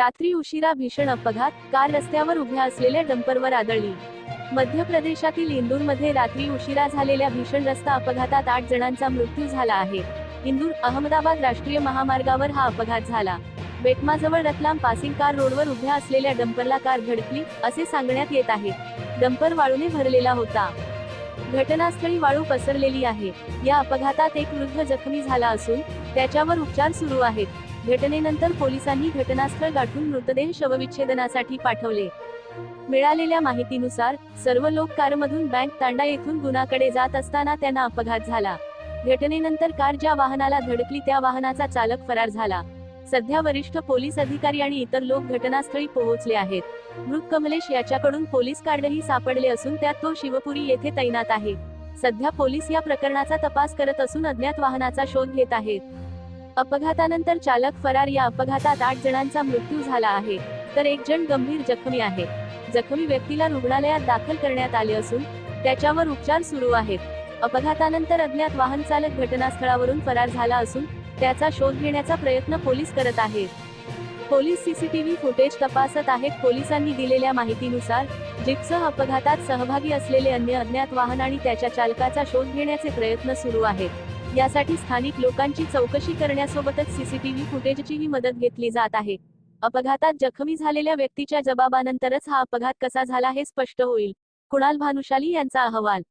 रात्री उशिरा भीषण अपघात. कार रस्त्यावर उभ्या असलेल्या डंपरवर आदळली. मध्य प्रदेशातील इंदूरमध्ये रात्री उशिरा झालेल्या भीषण रस्ता अपघातात आठ जणांचा मृत्यू झाला आहे. इंदूर अहमदाबाद राष्ट्रीय महामार्गावर हा अपघात झाला. बेटमाजवळ रतलाम पासिंग कार रोडवर उभ्या असलेल्या डंपरला कार धडकली असे सांगण्यात येत आहे. डंपर वाळूने भरलेला होता. घटनास्थळी वाळू पसरलेली आहे. या अपघातात एक वृद्ध जखमी झाला असून त्याच्यावर उपचार सुरू आहेत. घटनेनंतर पोलिसांनी घटनास्थळ गाठून मृतदेह शवविच्छेदनासाठी पाठवले. मिळालेल्या माहितीनुसार सर्व लोक कारमधून बँक तांडा येथून गुणाकडे जात असताना त्यांना अपघात झाला. घटनेनंतर कार ज्या वाहनाला धडकली त्या वाहनाचा चालक फरार झाला. सध्या वरिष्ठ पोलीस अधिकारी आणि इतर लोक घटनास्थळी पोहोचले आहेत. मृत कमलेश याच्याकडून पोलीस कार्डही सापडले असून त्यात तो शिवपुरी येथे तैनात आहे. सध्या पोलीस या प्रकरणाचा तपास करत असून अज्ञात वाहनाचा शोध घेत आहेत. अपघातानंतर चालक फरार या अपघातात आठ जणांचा मृत्यू झाला आहे. तर एक जण गंभीर जखमी आहे. जखमी व्यक्तीला रुग्णालयात दाखल करण्यात आले असून त्याच्यावर उपचार सुरू आहेत. अपघातानंतर अज्ञात वाहन चालक घटनास्थळावरून फरार झाला असून त्याचा शोध घेण्याचा प्रयत्न पोलीस करत आहेत. पोलीस सीसीटीव्ही फुटेज तपासत आहेत. पोलिसांनी दिलेल्या माहितीनुसार जीपसह अपघातात सहभागी असलेले अन्य अज्ञात वाहन आणि त्याच्या चालकाचा शोध घेण्याचे प्रयत्न सुरू आहेत. यासाठी स्थानिक लोकांची चौकशी करण्यासोबतच सीसीटीव्ही फुटेजचीही मदत घेतली जात आहे. अपघातात जखमी झालेल्या व्यक्तीच्या जबाबानंतरच हा अपघात कसा झाला हे स्पष्ट होईल. कुणाल भानुशाली यांचा अहवाल.